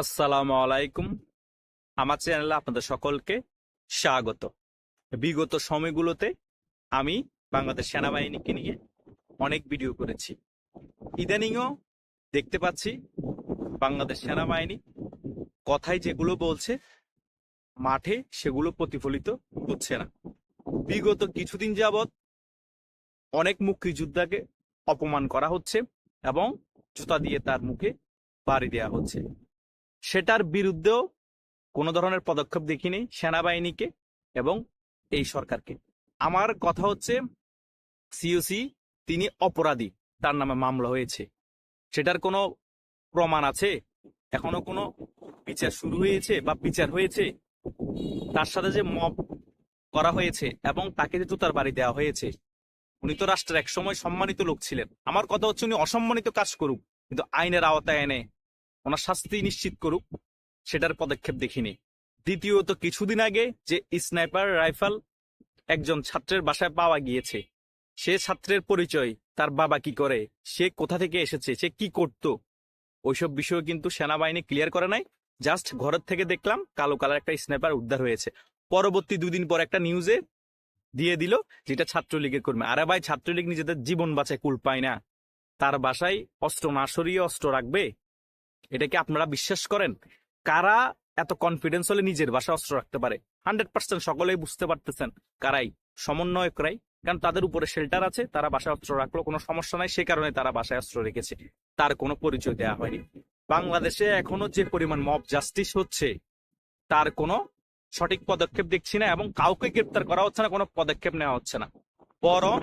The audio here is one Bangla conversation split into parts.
আসসালামু আলাইকুম। আমার চ্যানেলে আপনাদের সকলকে স্বাগত। বিগত সময়গুলোতে আমি বাংলাদেশ সেনাবাহিনীকে নিয়ে অনেক ভিডিও করেছি। ইদানিংও দেখতে পাচ্ছি বাংলাদেশ সেনাবাহিনী কথায় যেগুলো বলছে, মাঠে সেগুলো প্রতিফলিত হচ্ছে না। বিগত কিছুদিন যাবৎ অনেক মুক্তিযোদ্ধাকে অপমান করা হচ্ছে এবং জুতা দিয়ে তার মুখে বাড়ি দেওয়া হচ্ছে। সেটার বিরুদ্ধেও কোনো ধরনের পদক্ষেপ দেখিনি সেনাবাহিনীকে এবং এই সরকারকে। আমার কথা হচ্ছে সিওসি তিনি অপরাধী, তার নামে মামলা হয়েছে। সেটার কোনো প্রমাণ আছে? এখনও কোনো বিচার শুরু হয়েছে বা বিচার হয়েছে? তার সাথে যে মব করা হয়েছে এবং তাকে যে জুতার বাড়ি দেওয়া হয়েছে, উনি তো রাষ্ট্রের এক সময় সম্মানিত লোক ছিলেন। আমার কথা হচ্ছে উনি অসম্মানিত কাজ করুক, কিন্তু আইনের আওতায় এনে ওনার শাস্তি নিশ্চিত করুক, সেটার পদক্ষেপ দেখিনি। দ্বিতীয়ত কিছুদিন আগে যে স্নাইপার রাইফেল একজন ছাত্রের বাসায় পাওয়া গিয়েছে, সে ছাত্রের পরিচয়, তার বাবা কি করে, সে কোথা থেকে এসেছে, সে কি করত, ওইসব বিষয় কিন্তু সেনাবাহিনী ক্লিয়ার করে নাই। জাস্ট ঘরের থেকে দেখলাম কালো কালার একটা স্নাইপার উদ্ধার হয়েছে। পরবর্তী দুদিন পর একটা নিউজে দিয়ে দিল যেটা ছাত্রলীগের কর্মী। আরে ভাই, ছাত্রলীগ নিজেদের জীবন বাঁচায়, কুল পায় না। তার বাসায় অস্ত্র না সরিয়ে অস্ত্র রাখবে? এটা কি আপনারা বিশ্বাস করেন? কারা এত কনফিডেন্স হলে নিজের বাসায় অস্ত্র রাখতে পারে? হান্ড্রেড পার্সেন্ট সকলেই বুঝতে পারতেছেন কারাই, সমন্বয়করাই, কারণ তাদের উপরে শেল্টার আছে, তারা বাসায় অস্ত্র রাখল, কোনো সমস্যা নাই, সে কারণে তারা বাসায় অস্ত্র রেখেছে। তার কোনো পরিচয় দেওয়া হয়নি। বাংলাদেশে এখনও যে পরিমাণ মব জাস্টিস হচ্ছে, তার কোনো সঠিক পদক্ষেপ দেখছি না এবং কাউকে গ্রেপ্তার করা হচ্ছে না, কোনো পদক্ষেপ নেওয়া হচ্ছে না। বরং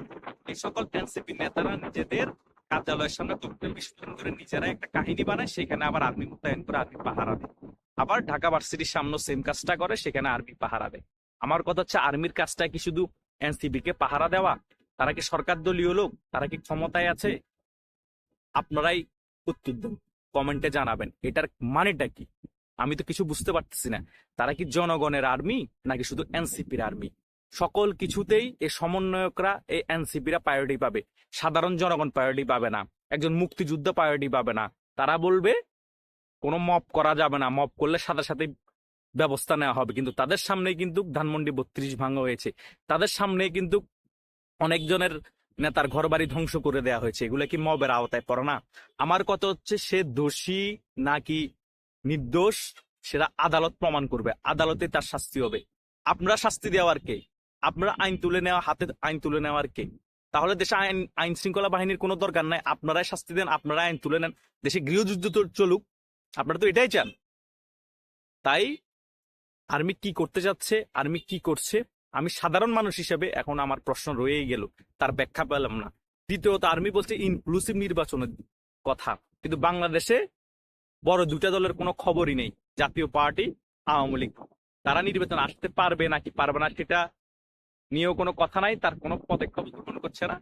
এই সকল এনসিপি নেতারা নিজেদের কার্যালয়ের সামনে তথ্য বিস্ফোরণ করে নিজেরা একটা কাহিনী বানায়, সেখানে আবার আর্মি মোতায়েন করে আর্মি পাহারা দেয়। আবার ঢাকা ভার্সিটির সামনে সেম কাজটা করে, সেখানে আর্মি পাহারা দেয়। আমার কথা হচ্ছে, আর্মির কাজটা কি শুধু এনসিপি কে পাহারা দেওয়া? তারা কি সরকার দলীয় লোক? তারা কি ক্ষমতায় আছে? আপনারাই উত্তর দেন, কমেন্টে জানাবেন, এটার মানেটা কি? আমি তো কিছু বুঝতে পারতেছি না। তারা কি জনগণের আর্মি, নাকি শুধু এনসিপির আর্মি? সকল কিছুতেই এই সমন্বয়করা এই এনসিপিরা প্রায়োরিটি পাবে। সাধারণ জনগণ প্রায়োরিটি পাবে না। একজন মুক্তিযুদ্ধ প্রায়োরিটি পাবে না। তারা বলবে, কোনো মপ করা যাবে না। মপ করলে সাথে সাথে ব্যবস্থা নেওয়া হবে। কিন্তু তাদের সামনে কিন্তু ধানমন্ডি বত্রিশ ভাঙা হয়েছে। তাদের সামনে কিন্তু অনেকজনের নেতার ঘর বাড়ি ধ্বংস করে দেওয়া হয়েছে। এগুলো কি মবের আওতায় পড়ে না? আমার কথা হচ্ছে, সে দোষী নাকি নির্দোষ, সেটা আদালত প্রমাণ করবে। আদালতে তার শাস্তি হবে। আপনারা শাস্তি দেওয়ার কে? আপনারা আইন তুলে নেওয়া, হাতে আইন তুলে নেওয়ার কে? তাহলে দেশে আইন আইন শৃঙ্খলা বাহিনীর কোনো দরকার নাই। আপনারাই শাস্তি দেন, আপনারা আইন তুলে নেন। দেশে গৃহযুদ্ধ চলুক, আপনারা তো এটাই চান। তাই আর্মি কি করতে যাচ্ছে, আর্মি কি করছে? আমি সাধারণ মানুষ হিসেবে এখন আমার প্রশ্ন রয়েই গেল, তার ব্যাখ্যা পেলাম না। দ্বিতীয়ত, আর্মি বলছে ইনক্লুসিভ নির্বাচনের কথা, কিন্তু বাংলাদেশে বড় দুটা দলের কোনো খবরই নেই, জাতীয় পার্টি, আওয়ামী লীগ। তারা নির্বাচন আসতে পারবে নাকি পারবে না সেটা নিয়েও কোনো কথা নাই, তার কোনো পদক্ষেপ গ্রহণ করছে না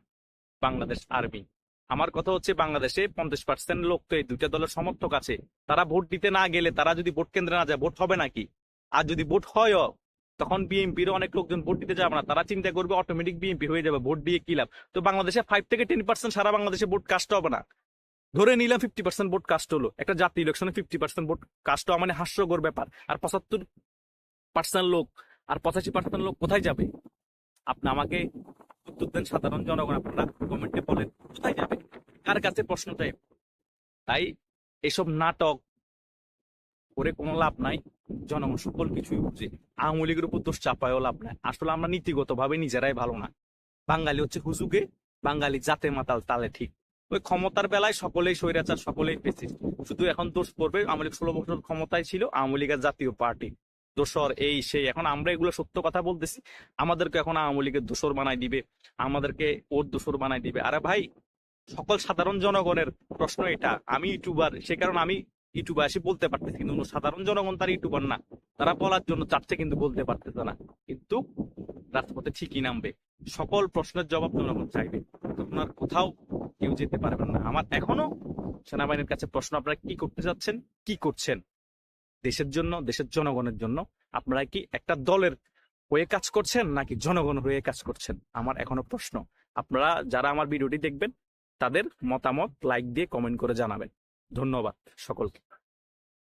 বাংলাদেশ আর্মি। আমার কথা হচ্ছে বাংলাদেশে পঞ্চাশ পার্সেন্ট লোক তো এই দুইটা দলের সমর্থক আছে। তারা ভোট দিতে না গেলে, তারা যদি ভোট কেন্দ্রে না যায়, ভোট হবে নাকি? আর যদি ভোট হয়ও তখন বিএনপির অনেক লোকজন ভোট দিতে যাবে না। তারা চিন্তা করবে অটোমেটিক বিএনপি হয়ে যাবে, ভোট দিয়ে কি লাভ? তো বাংলাদেশে ফাইভ থেকে টেন পার্সেন্ট সারা বাংলাদেশে ভোট কাস্ট হবে না। ধরে নিলাম ফিফটি পার্সেন্ট ভোট কাস্ট হলো। একটা জাতীয় ইলেকশনে ফিফটি পার্সেন্ট ভোট কাস্ট হওয়া মানে হাস্যকর ব্যাপার। আর পঁচাত্তর পার্সেন্ট লোক, আর পঁচাশি পার্সেন্ট লোক কোথায় যাবে? আপনি আমাকে উত্তর দেন, সাধারণ জনগণ আপনারা কমেন্টে বলেন। কোথায় যাবে? কার কাছে প্রশ্ন চাই তাই এসব নাটক করে কোনো লাভ নাই। জনগণ সকল কিছুই বুঝে। আওয়ামী লীগের উপর দোষ চাপায়ও লাভ নাই। আসলে আমরা নীতিগত ভাবে নিজেরাই ভালো না। বাঙালি হচ্ছে হুজুগে, বাঙালি জাতে মাতাল, তালে ঠিক। ওই ক্ষমতার বেলায় সকলেই স্বৈরাচার, সকলেই পেয়েছে শুধু এখন দোষ পড়বে, আওয়ামী লীগ ষোলো বছর ক্ষমতায় ছিল, আওয়ামী লীগের জাতীয় পার্টি। দোসর এই সেই। এখন আমরা এগুলো সত্য কথা বলতেছি। আমাদেরকে এখন আওয়ামী লীগের দোসর বানাই দিবে। আমাদেরকে ওর দোসর বানাই দিবে। আরে ভাই, সকল সাধারণ জনগণের প্রশ্ন এটা। আমি ইউটিউবার, সে কারণে আমি ইউটিউবে এসে বলতে পারতেছি, কিন্তু সাধারণ জনগণ তার ইউটিউবার না। তারা বলার জন্য চাচ্ছে কিন্তু বলতে পারতেছে না। কিন্তু রাজপথে ঠিকই নামবে। সকল প্রশ্নের জবাব জনগণ চাইবে। আপনার কোথাও কেউ যেতে পারবেন না। আমার এখনও সেনাবাহিনীর কাছে প্রশ্ন, আপনারা কি করতে যাচ্ছেন? কি করছেন? দেশের জন্য, দেশের জনগণের জন্য। আপনারা কি একটা দলের হয়ে কাজ করছেন, নাকি জনগণ হয়ে কাজ করছেন? আমার এখনও প্রশ্ন। আপনারা যারা আমার ভিডিওটি দেখবেন, তাদের মতামত লাইক দিয়ে কমেন্ট করে জানাবেন। ধন্যবাদ সকলকে।